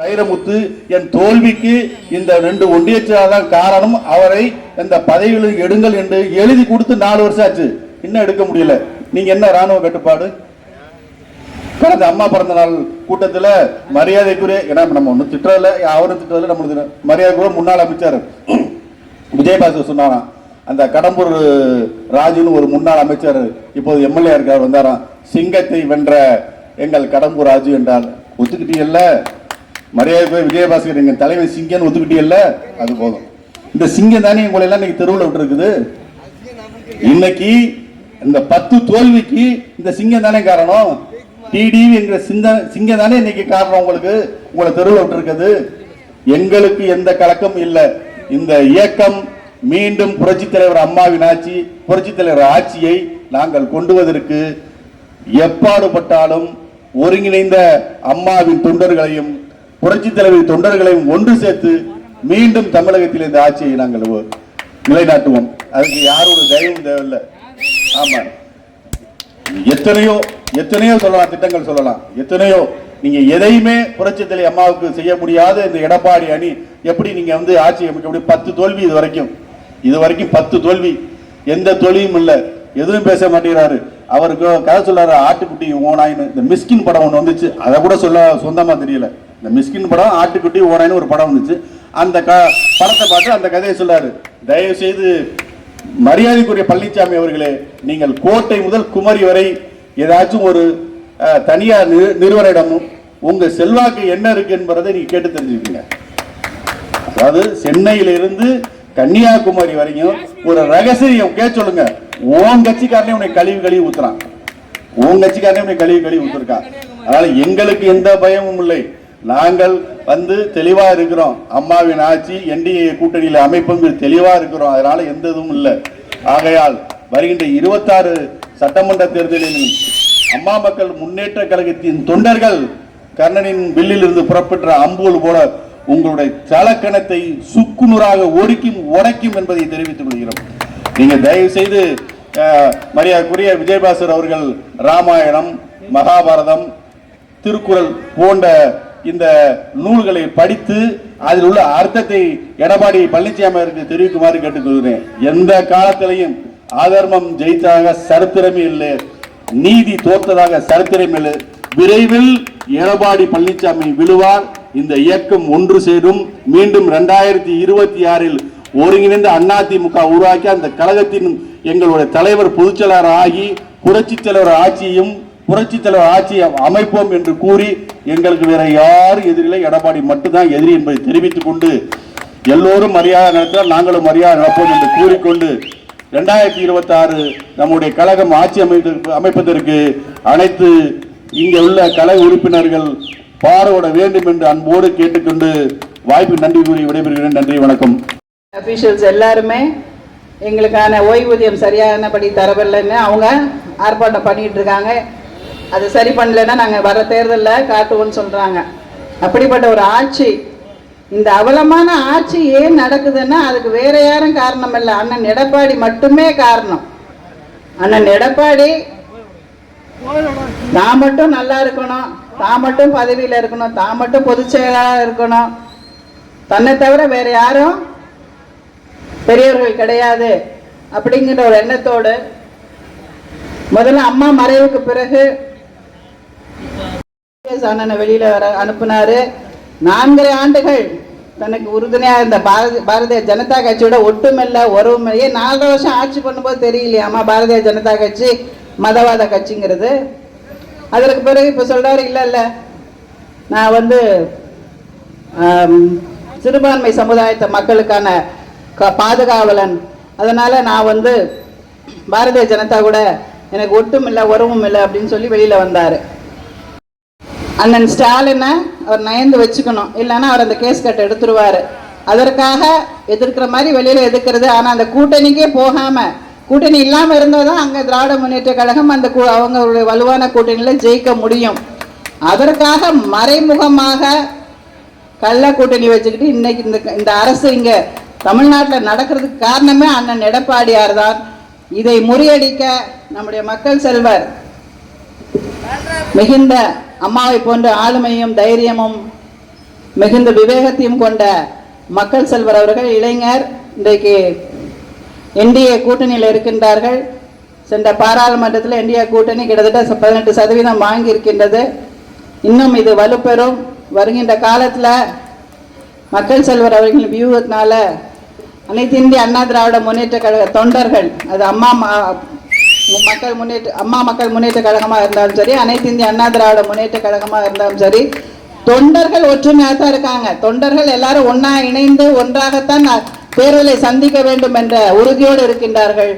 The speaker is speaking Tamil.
வைரமுத்து என் தோல்விக்கு இந்த ரெண்டு ஒன்றியச்சாளர் காரணம். அவரை இந்த பதவியில் எடுங்கள் என்று எழுதி கொடுத்து நாலு வருஷம் ஆச்சு. இன்னும் எடுக்க முடியல. நீங்க என்ன ராணுவ கட்டுப்பாடு? கடந்த அம்மா பிறந்த நாள் கூட்டத்தில் மரியாதைக்குரிய ஏன்னா நம்ம ஒன்றும் திட்டல அவரும் திட்டல நம்மளுக்கு மரியாதைக்குரிய முன்னாள் அமைச்சர் விஜயபாஸ்கர் சொன்னாராம். அந்த கடம்பூர் ராஜுன்னு ஒரு முன்னாள் அமைச்சர் இப்போது எம்எல்ஏ இருக்கார் வந்தாராம். சிங்கத்தை வென்ற எங்கள் கடம்பூர் ராஜு என்றால் ஒத்துக்கிட்டீங்கல்ல? மரியாதை போய் விஜயபாஸ்கர் எங்க தலைமை சிங்கன்னு ஒத்துக்கிட்டீங்கல்ல அது போதும். இந்த சிங்கம் தானே உங்களை எல்லாம் இன்னைக்கு தெருவில் விட்டு இருக்குது இன்னைக்கு இந்த பத்து தோல்விக்கு இந்த சிங்கம் தானே காரணம்? டிடிவி என்கிற சிங்க சிங்கம் தானே இன்னைக்கு காரணம் உங்களுக்கு? உங்களை தெருவில் விட்டுருக்குது. எங்களுக்கு எந்த கலக்கம் இல்லை. இந்த இயக்கம் மீண்டும் புரட்சி தலைவர் அம்மாவின் ஆட்சி புரட்சித் தலைவர் ஆட்சியை நாங்கள் கொண்டுவதற்கு எப்பாடுபட்டாலும் ஒருங்கிணைந்த அம்மாவின் தொண்டர்களையும் புரட்சி தலைவர் தொண்டர்களையும் ஒன்று சேர்த்து மீண்டும் தமிழகத்தில் இந்த ஆட்சியை நாங்கள் நிலைநாட்டுவோம். அதுக்கு யாரோட தயவும் தேவையில்லை. ஆமா. எத்தனையோ எத்தனையோ சொல்லலாம் திட்டங்கள் சொல்லலாம். எத்தனையோ நீங்க எதையுமே புரட்சித்தலை அம்மாவுக்கு செய்ய முடியாத இந்த எடப்பாடி அணி எப்படி நீங்க வந்து ஆட்சி அமைக்க முடியும்? பத்து தோல்வி இது வரைக்கும். இது வரைக்கும் பத்து தோல்வி. எந்த தோல்வியும் இல்லை. எதுவும் பேச மாட்டேங்கிறாரு. அவருக்கு கதை சொல்லாரு ஆட்டுக்குட்டி ஓனாயின்னு இந்த மிஸ்கின் படம் ஒன்று வந்துச்சு. அதை கூட சொல்ல சொந்தமாக தெரியல. இந்த மிஸ்கின் படம் ஆட்டுக்குட்டி ஓனாயின்னு ஒரு படம் வந்துச்சு. அந்த க படத்தை பார்த்து அந்த கதையை சொல்லாரு. தயவு செய்து மரியாதைக்குரிய பழனிசாமி அவர்களே நீங்கள் கோட்டை முதல் குமரி வரை ஏதாச்சும் ஒரு தனியார் நிறு- நிறுவனரிடமும் உங்க செல்வாக்கு என்ன இருக்கு என்பதை நீங்க கேட்டு தெரிஞ்சுக்கீங்க அதாவது சென்னையிலிருந்து கன்னியாகுமரி வரையும் ஒரு ரகசியம். கேட்க சொல்லுங்க. உன் கட்சிக்காரனே உன்னை கழிவு கழுவி ஊத்துறான். உன் கட்சிக்காரனே உன்னை கழிவு கழுவி ஊத்துருக்கான் அதனால எங்களுக்கு எந்த பயமும் இல்லை. நாங்கள் வந்து தெளிவா இருக்கிறோம். அம்மாவின் ஆட்சி என்டிஏ கூட்டணியில அமைப்புங்கிறது தெளிவா இருக்கிறோம். அதனால எந்த இதுவும் இல்லை. ஆகையால் வருகின்ற இருபத்தாறு சட்டமன்ற தேர்தலில் அம்மா மக்கள் முன்னேற்ற கழகத்தின் தொண்டர்கள் கர்ணனின் வில்லில் இருந்து புறப்பெற்ற அம்புகள் போல உங்களுடைய தலக்கணத்தை சுக்குநூறாக ஒடுக்கும் உடைக்கும் என்பதை தெரிவித்துக் கொள்கிறோம். நீங்க தயவு செய்து மரியாதைக்குரிய விஜயபாஸ்கர் அவர்கள் ராமாயணம் மகாபாரதம் திருக்குறள் போன்ற இந்த நூல்களை படித்து அதில் உள்ள அர்த்தத்தை எடப்பாடி பழனிசாமி அவருக்கு தெரிவிக்குமாறு கேட்டுக்கொள்கிறேன். எந்த காலத்திலையும் அதர்மம் ஜெயித்ததாக சரித்திரமே இல்லை. நீதி தோற்றதாக சரித்திரமே இல்லை. விரைவில் எடப்பாடி பழனிசாமி விழுவார். இந்த இயக்கம் ஒன்று சேரும். மீண்டும் இரண்டாயிரத்தி இருபத்தி ஆறில் ஒருங்கிணைந்த அதிமுக உருவாக்கி அந்த கழகத்தின் எங்களுடைய தலைவர் பொதுச்செயலாளர் ஆகி புரட்சி தலைவர் ஆட்சியும் புரட்சித் தலைவர் ஆட்சியை அமைப்போம் என்று கூறி எங்களுக்கு வேற யாரும் எதிரில்லை. எடப்பாடி மட்டும்தான் எதிரி என்பதை தெரிவித்துக் கொண்டு எல்லோரும் மரியாதை நடத்தால் நாங்களும் மரியாதை நடப்போம் என்று கூறிக்கொண்டு ரெண்டாயிரத்தி இருபத்தி ஆறு நம்முடைய கழகம் ஆட்சி அமைப்பதற்கு அமைப்பதற்கு அனைத்து இங்கே உள்ள கலை உறுப்பினர்கள் பாடுபட வேண்டும் என்று அன்போடு கேட்டுக்கொண்டு வாய்ப்பு நன்றி கூறி விடைபெறுகிறேன். நன்றி வணக்கம். அஃபீஷியல்ஸ் எல்லாருமே எங்களுக்கான ஓய்வூதியம் சரியானபடி தரவில்லைன்னு அவங்க ஆர்ப்பாட்டம் பண்ணிட்டு இருக்காங்க அது சரி பண்ணலைன்னா நாங்கள் வர தேர்தலில் காட்டுவோம்னு சொல்கிறாங்க அப்படிப்பட்ட ஒரு ஆட்சி இந்த அவலமான ஆட்சி ஏன் நடக்குதுன்னா அதுக்கு வேற யாரும் காரணம் இல்லை அண்ணன் எடப்பாடி மட்டுமே காரணம். அண்ணன் எடப்பாடி தான் மட்டும் நல்லா இருக்கணும் தான் மட்டும் பதவியில் இருக்கணும் தான் மட்டும் பொதுச் செயலாளர் இருக்கணும். தன்னை தவிர வேற யாரும் பெரியவர்கள் கிடையாது அப்படிங்கிற ஒரு எண்ணத்தோடு முதல்ல அம்மா மறைவுக்கு பிறகு அண்ணனை வெளியில வர அனுப்புனாரு. நான்கரை ஆண்டுகள் தனக்கு உறுதுணையாக இருந்த பாரதி பாரதிய ஜனதா கட்சியோட ஒட்டுமில்ல உறவுமில்லையே நாலரை வருஷம் ஆட்சி பண்ணும்போது தெரியலையாமா பாரதிய ஜனதா கட்சி மதவாத கட்சிங்கிறது. அதற்கு பிறகு இப்போ சொல்றாரு இல்லை இல்லை. நான் வந்து சிறுபான்மை சமுதாயத்தை மக்களுக்கான க- பாதுகாவலன். அதனால் நான் வந்து பாரதிய ஜனதா கூட எனக்கு ஒட்டும் இல்லை உறவும் இல்லை அப்படின்னு சொல்லி வெளியில் வந்தார். அண்ணன் ஸ்டாலினை அவர் நயந்து வச்சுக்கணும். இல்லைன்னா அவர் அந்த கேஸ் கட்டை எடுத்துருவார். அதற்காக எதிர்க்கிற மாதிரி வெளியில் எதிர்க்கிறது. ஆனால் அந்த கூட்டணிக்கே போகாமல் கூட்டணி இல்லாமல் இருந்தால் தான் அங்கே திராவிட முன்னேற்ற கழகம் அந்த கூ- அவங்களுடைய வலுவான கூட்டணியில் ஜெயிக்க முடியும். அதற்காக மறைமுகமாக கள்ள கூட்டணி வச்சுக்கிட்டு இன்னைக்கு இந்த இந்த அரசு இங்கே தமிழ்நாட்டில் நடக்கிறதுக்கு காரணமே அண்ணன் எடப்பாடியார் தான். இதை முறியடிக்க நம்முடைய மக்கள் செல்வர் மிகுந்த அம்மாவை போன்ற ஆளுமையும் தைரியமும் மிகுந்த விவேகத்தையும் கொண்ட மக்கள் செல்வர் அவர்கள் இளைஞர். இன்றைக்கு என்டிஏ கூட்டணியில் இருக்கின்றார்கள். சென்ற பாராளுமன்றத்தில் என்டிஏ கூட்டணி கிட்டத்தட்ட பதினெட்டு சதவீதம் வாங்கி இருக்கின்றது இன்னும் இது வலுப்பெறும். வருகின்ற காலத்தில் மக்கள் செல்வர் அவர்களின் வியூகத்தினால அனைத்து இந்திய அண்ணா திராவிட முன்னேற்ற கழக தொண்டர்கள் அது அம்மா மக்கள் முன்னேற்ற அம்மா மக்கள் முன்னேற்ற கழகமாக இருந்தாலும் சரி அனைத்து இந்திய அண்ணா திராவிட முன்னேற்ற கழகமாக இருந்தாலும் சரி தொண்டர்கள் ஒற்றுமையாக தான் இருக்காங்க. தொண்டர்கள் எல்லாரும் ஒன்றா இணைந்து ஒன்றாகத்தான் தேர்தலை சந்திக்க வேண்டும் என்ற உறுதியோடு இருக்கின்றார்கள்.